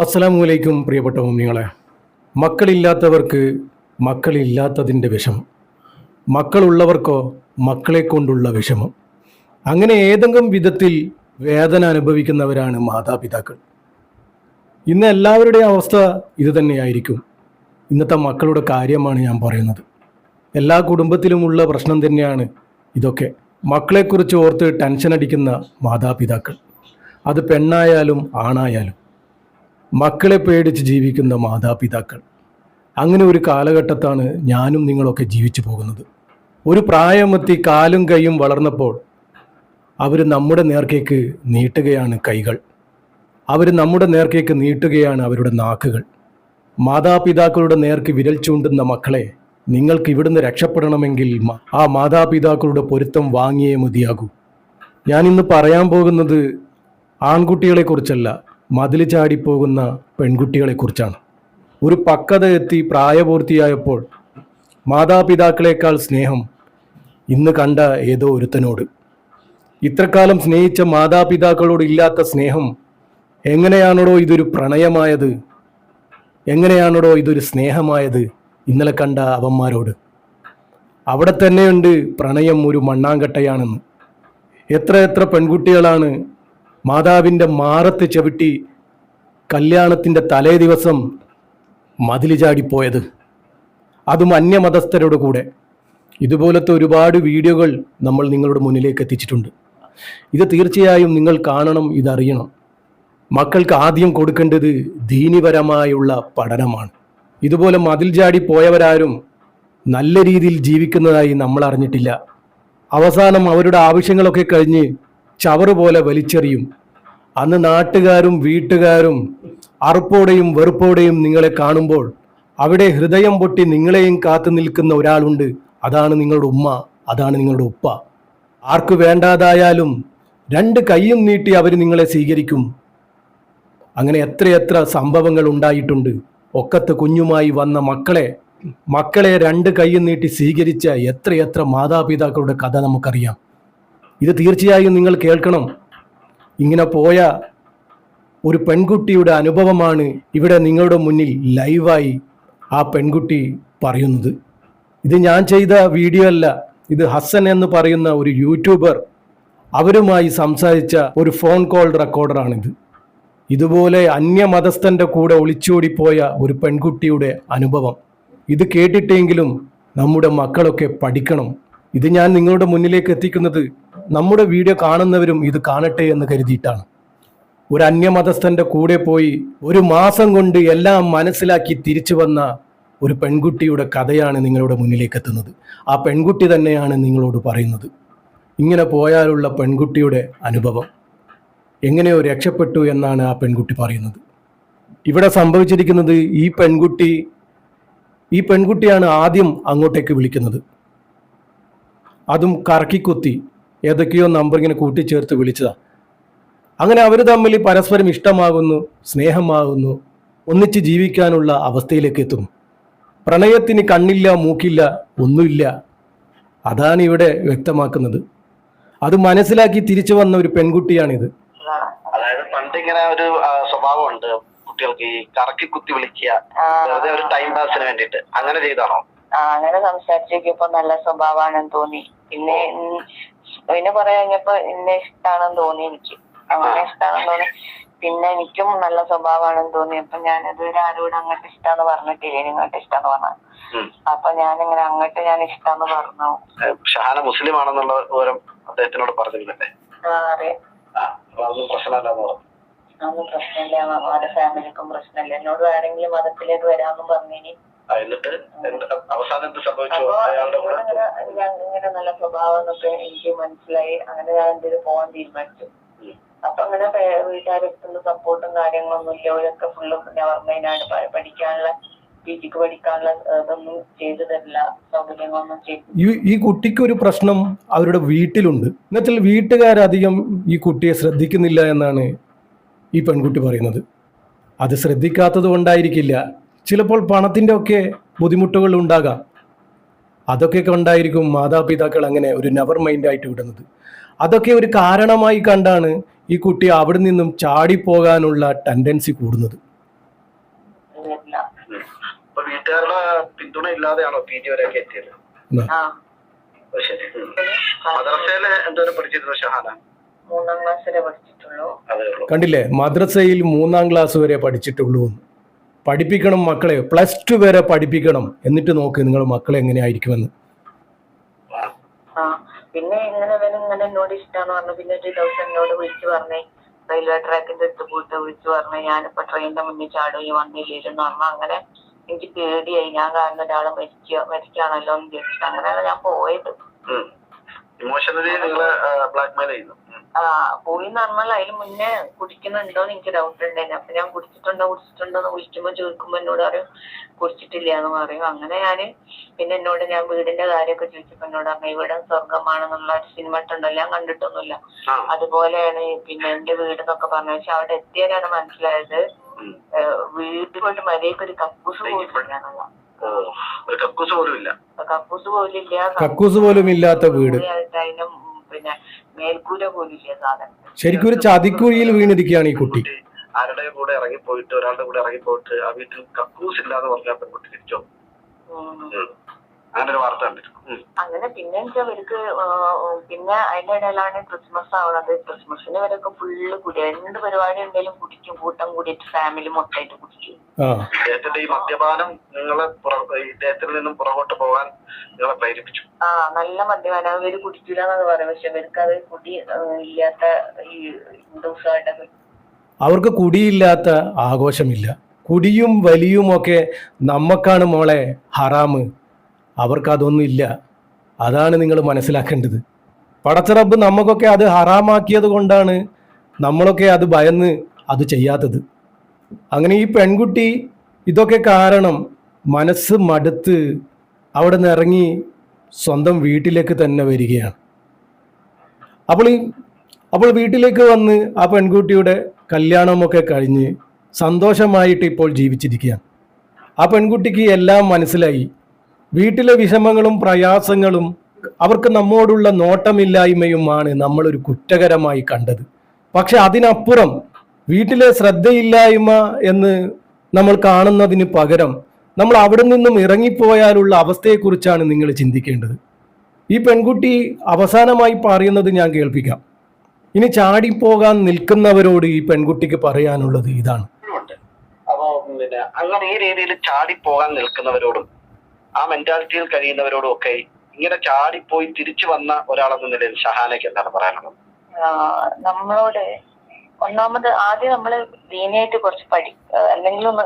അസ്സലാമു വലൈക്കും പ്രിയപ്പെട്ട മുമ്മിങ്ങളെ മക്കളില്ലാത്തവർക്ക് മക്കളില്ലാത്തതിന്റെ വിഷമം. മക്കളുള്ളവർക്കോ മക്കളെ കൊണ്ടുള്ള വിഷമം. അങ്ങനെ ഏതെങ്കിലും വിധത്തിൽ വേദന അനുഭവിക്കുന്നവരാണ് മാതാപിതാക്കൾ. ഇന്ന് എല്ലാവരുടെയും അവസ്ഥ ഇത് തന്നെയായിരിക്കും. ഇന്നത്തെ മക്കളുടെ കാര്യമാണ് ഞാൻ പറയുന്നത്. എല്ലാ കുടുംബത്തിലുമുള്ള പ്രശ്നം തന്നെയാണ് ഇതൊക്കെ. മക്കളെക്കുറിച്ച് ഓർത്ത് ടെൻഷൻ അടിക്കുന്ന മാതാപിതാക്കൾ. അത് പെണ്ണായാലും ആണായാലും മക്കളെ പേടിച്ച് ജീവിക്കുന്ന മാതാപിതാക്കൾ. അങ്ങനെ ഒരു കാലഘട്ടത്താണ് ഞാനും നിങ്ങളൊക്കെ ജീവിച്ചു പോകുന്നത്. ഒരു പ്രായമെത്തി കാലും കൈയും വളർന്നപ്പോൾ അവർ നമ്മുടെ നേർക്കേക്ക് നീട്ടുകയാണ് കൈകൾ. അവർ നമ്മുടെ നേർക്കേക്ക് നീട്ടുകയാണ് അവരുടെ നാക്കുകൾ. മാതാപിതാക്കളുടെ നേർക്ക് വിരൽ ചൂണ്ടുന്ന മക്കളെ നിങ്ങൾക്ക് ഇവിടുന്ന് രക്ഷപ്പെടണമെങ്കിൽ ആ മാതാപിതാക്കളുടെ പൊരുത്തം വാങ്ങിയേ മതിയാകൂ. ഞാനിന്ന് പറയാൻ പോകുന്നത് ആൺകുട്ടികളെക്കുറിച്ചല്ല മതിൽ ചാടിപ്പോകുന്ന പെൺകുട്ടികളെക്കുറിച്ചാണ്. ഒരു പക്വത എത്തി പ്രായപൂർത്തിയായപ്പോൾ മാതാപിതാക്കളെക്കാൾ സ്നേഹം ഇന്ന് കണ്ട ഏതോ ഒരുത്തനോട്. ഇത്രക്കാലം സ്നേഹിച്ച മാതാപിതാക്കളോട് ഇല്ലാത്ത സ്നേഹം എങ്ങനെയാണോ ഇതൊരു പ്രണയമായത് എങ്ങനെയാണോ ഇതൊരു സ്നേഹമായത് ഇന്നലെ കണ്ട അവന്മാരോട്. അവിടെ തന്നെയുണ്ട് പ്രണയം ഒരു മണ്ണാങ്കട്ടയാണെന്ന്. എത്ര എത്ര പെൺകുട്ടികളാണ് മാതാവിന്റെ മാറത്ത് ചവിട്ടി കല്യാണത്തിന്റെ തലേ ദിവസം മതിൽ ചാടിപ്പോയത്. അതും അന്യമതസ്ഥരുടെ കൂടെ. ഇതുപോലത്തെ ഒരുപാട് വീഡിയോകൾ നമ്മൾ നിങ്ങളുടെ മുന്നിലേക്ക് എത്തിച്ചിട്ടുണ്ട്. ഇത് തീർച്ചയായും നിങ്ങൾ കാണണം ഇതറിയണം. മക്കൾക്ക് ആദ്യം കൊടുക്കേണ്ടത് ദീനിപരമായുള്ള പഠനമാണ്. ഇതുപോലെ മതിൽ ചാടി പോയവരാരും നല്ല രീതിയിൽ ജീവിക്കുന്നതായി നമ്മൾ അറിഞ്ഞിട്ടില്ല. അവസാനം അവരുടെ ആവശ്യങ്ങളൊക്കെ കഴിഞ്ഞ് ചവറ് പോലെ വലിച്ചെറിയും. അന്ന് നാട്ടുകാരും വീട്ടുകാരും അറുപ്പോടെയും വെറുപ്പോടെയും നിങ്ങളെ കാണുമ്പോൾ അവിടെ ഹൃദയം പൊട്ടി നിങ്ങളെയും കാത്തു നിൽക്കുന്ന ഒരാളുണ്ട്. അതാണ് നിങ്ങളുടെ ഉമ്മ അതാണ് നിങ്ങളുടെ ഉപ്പ. ആർക്കു വേണ്ടാതായാലും രണ്ട് കൈയും നീട്ടി അവർ നിങ്ങളെ സ്വീകരിക്കും. അങ്ങനെ എത്രയെത്ര സംഭവങ്ങൾ ഉണ്ടായിട്ടുണ്ട്. ഒക്കത്ത് കുഞ്ഞുമായി വന്ന മക്കളെ മക്കളെ രണ്ട് കൈയും നീട്ടി സ്വീകരിച്ച എത്രയെത്ര മാതാപിതാക്കളുടെ കഥ നമുക്കറിയാം. ഇത് തീർച്ചയായും നിങ്ങൾ കേൾക്കണം. ഇങ്ങനെ പോയ ഒരു പെൺകുട്ടിയുടെ അനുഭവമാണ് ഇവിടെ നിങ്ങളുടെ മുന്നിൽ ലൈവായി ആ പെൺകുട്ടി പറയുന്നത്. ഇത് ഞാൻ ചെയ്ത വീഡിയോ അല്ല ഇത് ഹസൻ എന്ന് പറയുന്ന ഒരു യൂട്യൂബർ അവരുമായി സംസാരിച്ച ഒരു ഫോൺ കോൾ റെക്കോർഡറാണിത്. ഇതുപോലെ അന്യമതസ്ഥന്റെ കൂടെ ഒളിച്ചോടിപ്പോയ ഒരു പെൺകുട്ടിയുടെ അനുഭവം. ഇത് കേട്ടിട്ടെങ്കിലും നമ്മുടെ മക്കളൊക്കെ പഠിക്കണം. ഇത് ഞാൻ നിങ്ങളുടെ മുന്നിലേക്ക് എത്തിക്കുന്നത് നമ്മുടെ വീഡിയോ കാണുന്നവരും ഇത് കാണട്ടെ എന്ന് കരുതിയിട്ടാണ്. ഒരു അന്യമതസ്ഥന്റെ കൂടെ പോയി ഒരു മാസം കൊണ്ട് എല്ലാം മനസ്സിലാക്കി തിരിച്ചു വന്ന ഒരു പെൺകുട്ടിയുടെ കഥയാണ് നിങ്ങളുടെ മുന്നിലേക്ക് എത്തുന്നത്. ആ പെൺകുട്ടി തന്നെയാണ് നിങ്ങളോട് പറയുന്നത്. ഇങ്ങനെ പോയാലുള്ള പെൺകുട്ടിയുടെ അനുഭവം. എങ്ങനെയോ രക്ഷപ്പെട്ടു എന്നാണ് ആ പെൺകുട്ടി പറയുന്നത്. ഇവിടെ സംഭവിച്ചിരിക്കുന്നത് ഈ പെൺകുട്ടി ഈ പെൺകുട്ടിയാണ് ആദ്യം അങ്ങോട്ടേക്ക് വിളിക്കുന്നത്. അതും കറക്കിക്കുത്തി ഏതൊക്കെയോ നമ്പർ ഇങ്ങനെ കൂട്ടിച്ചേർത്ത് വിളിച്ചതാ. അങ്ങനെ അവർ തമ്മിൽ പരസ്പരം ഇഷ്ടമാകുന്നു സ്നേഹമാകുന്നു ഒന്നിച്ച് ജീവിക്കാനുള്ള അവസ്ഥയിലേക്ക് എത്തുന്നു. പ്രണയത്തിന് കണ്ണില്ല മൂക്കില്ല ഒന്നുമില്ല. അതാണ് ഇവിടെ വ്യക്തമാക്കുന്നത്. അത് മനസ്സിലാക്കി തിരിച്ചു വന്ന ഒരു പെൺകുട്ടിയാണിത്. അതായത് പണ്ട് ഇങ്ങനെ ഒരു സ്വഭാവമുണ്ട് കുട്ടികൾക്ക് ഈ കറക്കി കുത്തി വിളിക്കുക ടൈം പാസിന് വേണ്ടിയിട്ട്. അങ്ങനെ ചെയ്താണോ? അങ്ങനെ സംസാരിച്ചപ്പോ നല്ല സ്വഭാവാണെന്ന് തോന്നി. പിന്നെ പിന്നെ കൊറേ കഴിഞ്ഞപ്പോ എന്നെ ഇഷ്ടാണെന്ന് തോന്നി എനിക്ക്. അങ്ങനെ ഇഷ്ടാണെന്ന് തോന്നി. പിന്നെ എനിക്കും നല്ല സ്വഭാവമാണെന്ന് തോന്നി. അപ്പൊ ഞാൻ ഇതുവരെ ആരോടും അങ്ങോട്ട് ഇഷ്ടാന്ന് പറഞ്ഞിട്ടില്ല. ഇങ്ങോട്ട് ഇഷ്ടാന്ന് പറഞ്ഞു. അപ്പൊ ഞാൻ ഇങ്ങനെ അങ്ങോട്ട് ഞാൻ ഇഷ്ടാന്ന് പറഞ്ഞു. ഷഹാന മുസ്ലിം ആണെന്നുള്ള വിവരം അദ്ദേഹത്തിനോട് പറഞ്ഞിരുന്നല്ലേ? പ്രശ്നമില്ല. അവരുടെ ഫാമിലിക്കും പ്രശ്നമില്ല. എന്നോട് വേണമെങ്കിലും മതത്തിലേക്ക് വരാമെന്നും പറഞ്ഞിനി. എന്നിട്ട് അവസാനം എന്ത് സംഭവിച്ചു? അയാളുടെ കൂടെ? ഇങ്ങനെ ഞാൻ ഇങ്ങനെ നല്ല സ്വഭാവം എന്നൊക്കെ എനിക്ക് മനസ്സിലായി. അങ്ങനെ ഞാൻ എന്തെങ്കിലും പോകാൻ തീരുമാനിച്ചു. അപ്പൊ അങ്ങനെ പേ- സപ്പോർട്ടും കാര്യങ്ങളൊന്നും ഇല്ല. അവരൊക്കെ ഫുള്ള് ഗവൺമെന്റാണ് പഠിക്കാനുള്ള പി ജിക്ക് പഠിക്കാനുള്ള ഇതൊന്നും ചെയ്തു തരില്ല സൗകര്യങ്ങളൊന്നും ചെയ്തു. ഈ ഈ കുട്ടിക്ക് ഒരു പ്രശ്നം അവരുടെ വീട്ടിലുണ്ട്. എന്നുവെച്ചാൽ വീട്ടുകാരധികം ഈ കുട്ടിയെ ശ്രദ്ധിക്കുന്നില്ല എന്നാണ് ഈ പെൺകുട്ടി പറയുന്നത്. അത് ശ്രദ്ധിക്കാത്തത് കൊണ്ടായിരിക്കില്ല. ചിലപ്പോൾ പണത്തിന്റെ ഒക്കെ ബുദ്ധിമുട്ടുകൾ ഉണ്ടാകാം. അതൊക്കെ കണ്ടായിരിക്കും മാതാപിതാക്കൾ അങ്ങനെ ഒരു നെവർ മൈൻഡായിട്ട് വിടുന്നത്. അതൊക്കെ ഒരു കാരണമായി കണ്ടാണ് ഈ കുട്ടി അവിടെ നിന്നും ചാടിപ്പോകാനുള്ള ടെൻഡൻസി കൂടുന്നത്. വീട്ടുകാരുടെ പിന്തുണ ഇല്ലാതെയാണോ പി ജി വരെയൊക്കെ എത്തിയത്? ആ. ഓ, മദ്രസയിൽ എന്തോരം പഠിച്ചിരുന്നു ഷഹാന? മൂന്നാം ക്ലാസ് വരെ പഠിച്ചിട്ടുള്ളൂ. അതേ ഉള്ളൂ. കണ്ടില്ലേ? മദ്രസയിൽ മൂന്നാം ക്ലാസ് വരെ പഠിച്ചിട്ടുള്ളൂ. പഠിപ്പിക്കണം മക്കളെ. പ്ലസ് ടു വരെ പഠിപ്പിക്കണം. എന്നിട്ട് നോക്ക് നിങ്ങൾ മക്കളെ എങ്ങനെയായിരിക്കുമെന്ന്. പിന്നെ ഇങ്ങനെ ഇങ്ങനെ എന്നോട് ഇഷ്ടമാണെന്ന് പറഞ്ഞു. പിന്നെ ഒരു ദിവസം എന്നോട് വിളിച്ചു പറഞ്ഞേ. റെയിൽവേ ട്രാക്കിന്റെ അടുത്ത് പോയിട്ട് വിളിച്ചു പറഞ്ഞു. ഞാനിപ്പോ ട്രെയിനിന്റെ മുന്നിൽ ചാടും ഈ വന്നില്ലിരുന്നു പറഞ്ഞു അങ്ങനെ എനിക്ക് പേടിയായി. ഞാൻ കാരണം ഒരാൾ മരിക്കുക മരിക്കുകയാണല്ലോ എന്ന് ചോദിച്ചിട്ട് അങ്ങനെയാണ് ഞാൻ പോയത്. ഇമോഷണലി നിങ്ങളെ ബ്ലാക്ക്മെയിൽ ചെയ്യുന്നു. ഉം. ആ പോയി എന്ന് പറഞ്ഞാൽ അതിന് മുന്നേ കുടിക്കുന്നുണ്ടോ എന്ന് എനിക്ക് ഡൗട്ട് ഉണ്ടായിരുന്നു അപ്പൊ ഞാൻ കുടിച്ചിട്ടുണ്ടോ കുടിച്ചിട്ടുണ്ടോ എന്ന് വിളിക്കുമ്പോ ചോദിക്കുമ്പോ എന്നോട് പറയും കുടിച്ചിട്ടില്ല എന്ന് പറയും. അങ്ങനെ ഞാൻ പിന്നെ എന്നോട് ഞാൻ വീടിന്റെ കാര്യമൊക്കെ ചോദിച്ചപ്പോ എന്നോട് പറഞ്ഞു ഇവിടെ സ്വർഗമാണെന്നുള്ള ഒരു സിനിമ ഉണ്ടല്ലോ ഞാൻ കണ്ടിട്ടൊന്നുമില്ല. അതുപോലെയാണ് പിന്നെ എന്റെ വീട് എന്നൊക്കെ പറഞ്ഞു പക്ഷെ അവിടെ എത്തിയാലാണ് മനസ്സിലായത് വീട് കൊണ്ട് വീട്ടിൽ പോയിട്ട് മര്യാദയ്ക്ക് ഒരു കക്കൂസ് ഓ ഒരു കക്കൂസ് പോലും ഇല്ല. കക്കൂസ് പോലും കക്കൂസ് പോലും ഇല്ലാത്ത വീട്. പിന്നെ മേൽക്കൂര പോലും ഇല്ല സാധനം. ശരിക്കും ഒരു ചതിക്കുഴിയിൽ വീണിരിക്കുകയാണ് ഈ കുട്ടി. ആരുടെ കൂടെ ഇറങ്ങിപ്പോയിട്ട് ഒരാളുടെ കൂടെ ഇറങ്ങിപ്പോയിട്ട് ആ വീട്ടിൽ കക്കൂസ് ഇല്ലാന്ന് പറഞ്ഞാൽ പെൺകുട്ടി തിരിച്ചോ. അങ്ങനെ ഒരു വാർത്ത കണ്ടിരുന്നു. അങ്ങനെ പിന്നെ വെച്ചാൽ ഇവർക്ക് പിന്നെ അതിന്റെ ഇടയിലാണ് ക്രിസ്മസ് ആവുന്നത്. ക്രിസ്മസിന് ഇവരൊക്കെ ഫുള്ള് കുടി എന്ത് പരിപാടി ഉണ്ടെങ്കിലും കുടിക്കും. കൂട്ടം കൂടിയിട്ട് ഫാമിലി മൊത്തമായിട്ട് കുടിക്കും. ആ. ഇദ്ദേഹത്തിന്റെ ഈ മദ്യപാനം നിങ്ങളെ പുറ- ഇദ്ദേഹത്തിൽ നിന്നും പുറകോട്ട് പോകാൻ നിങ്ങളെ പ്രേരിപ്പിച്ചു. ആ നല്ല മദ്യപാനം. ഇവർ കുടിക്കില്ല എന്നൊക്കെ പറയും പക്ഷെ ഇവർക്ക് അത് കുടി ഇല്ലാത്ത ഈ ഹിന്ദുസായിട്ടൊക്കെ അവർക്ക് കുടിയില്ലാത്ത ആഘോഷമില്ല. കുടിയും വലിയും ഒക്കെ നമ്മക്കാണ് മോളെ ഹറാമ്. അവർക്ക് അതൊന്നും ഇല്ല അതാണ് നിങ്ങൾ മനസ്സിലാക്കേണ്ടത്. പടച്ചറബ് നമുക്കൊക്കെ അത് ഹറാമാക്കിയത് കൊണ്ടാണ് നമ്മളൊക്കെ അത് ഭയന്ന് അത് ചെയ്യാത്തത്. അങ്ങനെ ഈ പെൺകുട്ടി ഇതൊക്കെ കാരണം മനസ്സ് മടുത്ത് അവിടെ നിന്ന് ഇറങ്ങി സ്വന്തം വീട്ടിലേക്ക് തന്നെ വരികയാണ്. അപ്പോൾ ഈ അപ്പോൾ വീട്ടിലേക്ക് വന്ന് ആ പെൺകുട്ടിയുടെ കല്യാണമൊക്കെ കഴിഞ്ഞ് സന്തോഷമായിട്ട് ഇപ്പോൾ ജീവിച്ചിരിക്കുകയാണ്. ആ പെൺകുട്ടിക്ക് എല്ലാം മനസ്സിലായി. വീട്ടിലെ വിഷമങ്ങളും പ്രയാസങ്ങളും അവർക്ക് നമ്മോടുള്ള നോട്ടമില്ലായ്മയുമാണ് നമ്മളൊരു കുറ്റകരമായി കണ്ടത്. പക്ഷെ അതിനപ്പുറം വീട്ടിലെ ശ്രദ്ധയില്ലായ്മ എന്ന് നമ്മൾ കാണുന്നതിന് പകരം നമ്മൾ അവിടെ നിന്നും ഇറങ്ങിപ്പോയാലുള്ള അവസ്ഥയെക്കുറിച്ചാണ് നിങ്ങൾ ചിന്തിക്കേണ്ടത്. ഈ പെൺകുട്ടി അവസാനമായി പറയുന്നത് ഞാൻ കേൾപ്പിക്കാം. ഇനി ചാടിപ്പോകാൻ നിൽക്കുന്നവരോട് ഈ പെൺകുട്ടിക്ക് പറയാനുള്ളത് ഇതാണ്. അപ്പോൾ അപ്പോ പിന്നെ അങ്ങനെ ഈ രീതിയിൽ ചാടിപ്പോകാൻ നിൽക്കുന്നവരോടും ആ മെന്റാലിറ്റിയിൽ കഴിയുന്നവരോടും ഒക്കെ ഇങ്ങനെ ചാടിപ്പോയി തിരിച്ചു വന്ന ഒരാളെന്ന നിലയിൽ ഷഹാനയ്ക്ക് എന്താണ് പറയാനുള്ളത്? നമ്മളോട് ഒന്നാമത് ആദ്യം നമ്മൾ ദീനയായിട്ട് കുറച്ച് പഠി അല്ലെങ്കിൽ എന്തെങ്കിലും ഒന്ന്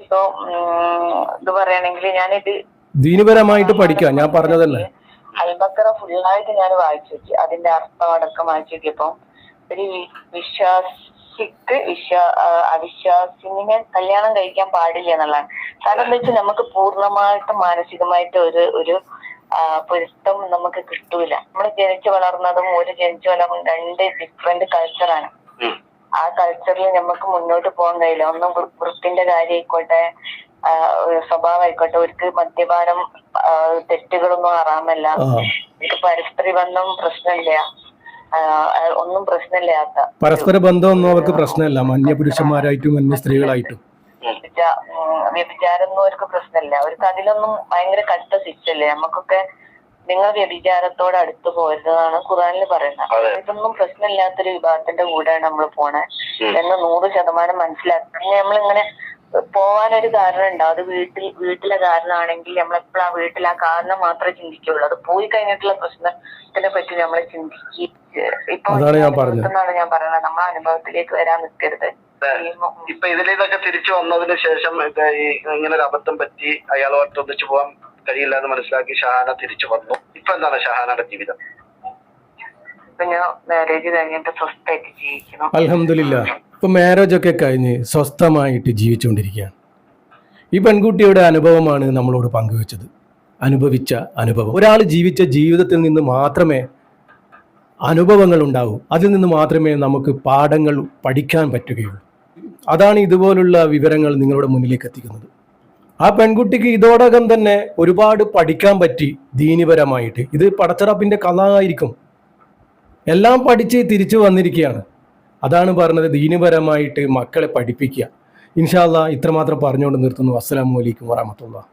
ഇപ്പൊ ഇത് പറയുകയാണെങ്കിൽ ഞാനിത് ദീനപരമായിട്ട് പഠിക്കാം ഞാൻ പറഞ്ഞതല്ലേ. അൽബക്കറ ഫുള്ളായിട്ട് ഞാൻ വായിച്ചു നോക്കി. അതിന്റെ അർത്ഥം അടക്കം വായിച്ചു നോക്കിയപ്പോ ഒരു വി- വിശ്വാസിക്ക് വിശ്വാ അവിശ്വാസിനെ കല്യാണം കഴിക്കാൻ പാടില്ല എന്നുള്ളതാണ് കാരണം എന്താ വെച്ചാൽ നമുക്ക് പൂർണമായിട്ട് മാനസികമായിട്ട് ഒരു ഒരു ആ, പൊരുത്തം നമുക്ക് കിട്ടൂല. നമ്മൾ ജനിച്ചു വളർന്നതും ഒരു ജനിച്ചു വളർന്നതും രണ്ട് ഡിഫറെന്റ് കൾച്ചറാണ് ആ കൾച്ചറിൽ നമുക്ക് മുന്നോട്ട് പോകാൻ കഴിയില്ല. ഒന്നും വൃത്തിന്റെ കാര്യമായിക്കോട്ടെ ആയിക്കോട്ടെ ഒരു സ്വഭാവം ആയിക്കോട്ടെ ഒരിക്കൽ മദ്യപാനം തെറ്റുകളൊന്നും അറാമല്ല പരസ്പര ബന്ധം പ്രശ്നമില്ല. ഒന്നും പ്രശ്നമില്ലാത്ത പരസ്പര ബന്ധമൊന്നും അവർക്ക് പ്രശ്നമില്ല. മഞ്ഞ പുരുഷന്മാരായിട്ടും മഞ്ഞ സ്ത്രീകളായിട്ടും. വ്യഭിചാരമൊന്നും അവർക്ക് പ്രശ്നമില്ല. അവർക്ക് അതിലൊന്നും ഭയങ്കര കട്ട ശിക്ഷല്ലേ നമുക്കൊക്കെ നിങ്ങൾ വ്യഭിചാരത്തോട് അടുത്ത് പോരുന്നതാണ് ഖുറാനിൽ പറയുന്നത്. ഇതൊന്നും പ്രശ്നമില്ലാത്തൊരു വിഭാഗത്തിന്റെ കൂടെയാണ് നമ്മൾ പോണേ. എന്ന് നൂറ് ശതമാനം മനസ്സിലാക്കി. നമ്മളിങ്ങനെ പോവാനൊരു കാരണം ഉണ്ടാവും അത് വീട്ടിൽ വീട്ടിലെ കാരണമാണെങ്കിൽ നമ്മൾ നമ്മളെപ്പോഴും ആ വീട്ടിൽ ആ കാരണം മാത്രമേ ചിന്തിക്കുള്ളൂ അത് പോയി കഴിഞ്ഞിട്ടുള്ള പ്രശ്നത്തിനെ പറ്റി നമ്മൾ ചിന്തിക്കുക ഇപ്പൊ ഞാൻ എന്നാണ് ഞാൻ പറയുന്നത് നമ്മൾ അനുഭവത്തിലേക്ക് വരാൻ നിൽക്കരുത്. ഇപ്പൊ ഇതിൽ നിന്നൊക്കെ തിരിച്ചു വന്നതിന് ശേഷം ഈ ഇങ്ങനെ ഒരു അബദ്ധം പറ്റി അയാളുമായിട്ട് ഒന്നിച്ചു പോകാൻ കഴിയില്ല എന്ന് മനസ്സിലാക്കി ഷഹാന തിരിച്ചു വന്നു. ഇപ്പൊ എന്താണ് ഷഹാനയുടെ ജീവിതം? ഇപ്പൊ ഞാൻ മാരേജ് കഴിഞ്ഞിട്ട് സ്വസ്ഥമായിട്ട് ജീവിക്കുന്നു. അലഹമില്ല ഇപ്പൊ മാരേജ് ഒക്കെ കഴിഞ്ഞ് സ്വസ്ഥമായിട്ട് ജീവിച്ചുകൊണ്ടിരിക്കുകയാണ്. ഈ പെൺകുട്ടിയുടെ അനുഭവമാണ് നമ്മളോട് പങ്കുവച്ചത്. അനുഭവിച്ച അനുഭവം. ഒരാൾ ജീവിച്ച ജീവിതത്തിൽ നിന്ന് മാത്രമേ അനുഭവങ്ങൾ ഉണ്ടാവൂ അതിൽ നിന്ന് മാത്രമേ നമുക്ക് പാഠങ്ങൾ പഠിക്കാൻ പറ്റുകയുള്ളൂ. അതാണ് ഇതുപോലുള്ള വിവരങ്ങൾ നിങ്ങളുടെ മുന്നിലേക്ക് എത്തിക്കുന്നത്. ആ പെൺകുട്ടിക്ക് ഇതോടകം തന്നെ ഒരുപാട് പഠിക്കാൻ പറ്റി ദീനിപരമായിട്ട്. ഇത് പടച്ചറപ്പിന്റെ കഥ ആയിരിക്കും. എല്ലാം പഠിച്ച് തിരിച്ചു വന്നിരിക്കുകയാണ്. അതാണ് പറഞ്ഞത് ദീനപരമായിട്ട് മക്കളെ പഠിപ്പിക്കുക. ഇൻഷാല്ല ഇത്രമാത്രം പറഞ്ഞുകൊണ്ട് നിർത്തുന്നു. അസ്സാം അലൈക്കും വറഹമത്തുള്ള